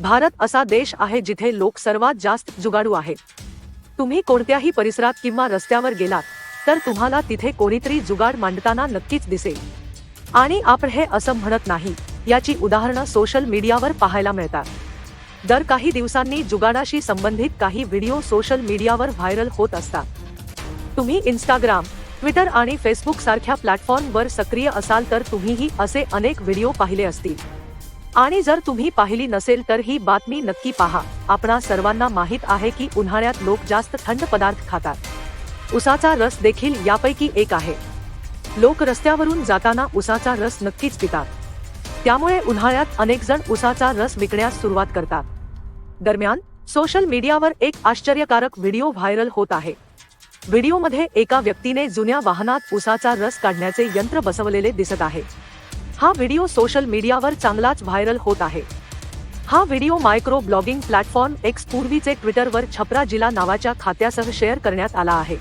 भारत असा देश आहे जिथे लोक सर्वात जास्त जुगाडू आहेत तुम्ही कोणत्याही परिसरात किंवा रस्त्यावर गेलात तर तुम्हाला तिथे कोणीतरी जुगाड मांडताना नक्कीच दिसेल. आणि आपण हे असं म्हणत नाही याची उदाहरणं सोशल मीडियावर पाहायला मिळतात. दर काही दिवसांनी जुगाडाशी संबंधित काही व्हिडिओ सोशल मीडियावर व्हायरल होत असतात. तुम्ही इंस्टाग्राम ट्विटर आणि फेसबुक सारख्या प्लॅटफॉर्मवर सक्रिय असाल तर तुम्हीही असे अनेक व्हिडिओ पाहिले असतील. आणि जर तुम्ही पाहिली नसेल तर ही बातमी नक्की पहा. आपणा सर्वांना माहीत आहे की उन्हाळ्यात लोक जास्त थंड पदार्थ खातात. उसाचा रस देखील यापैकी एक आहे. लोक रस्त्यावरून जाताना उसाचा रस नक्कीच पितात. त्यामुळे उन्हाळ्यात अनेक जण उसाचा रस विकण्यास सुरुवात करतात. दरम्यान सोशल मीडियावर एक आश्चर्यकारक व्हिडिओ व्हायरल होत आहे. व्हिडिओमध्ये एका व्यक्तीने जुन्या वाहनात उसाचा रस काढण्याचे यंत्र बसवलेले दिसत आहे. हा व्हिडिओ सोशल मीडियावर चांगलाच व्हायरल होत आहे. हा video micro blogging platform X पूर्वीचे ट्विटरवर छपरा जिला नावाच्या खात्यासह शेअर करण्यात आला आहे.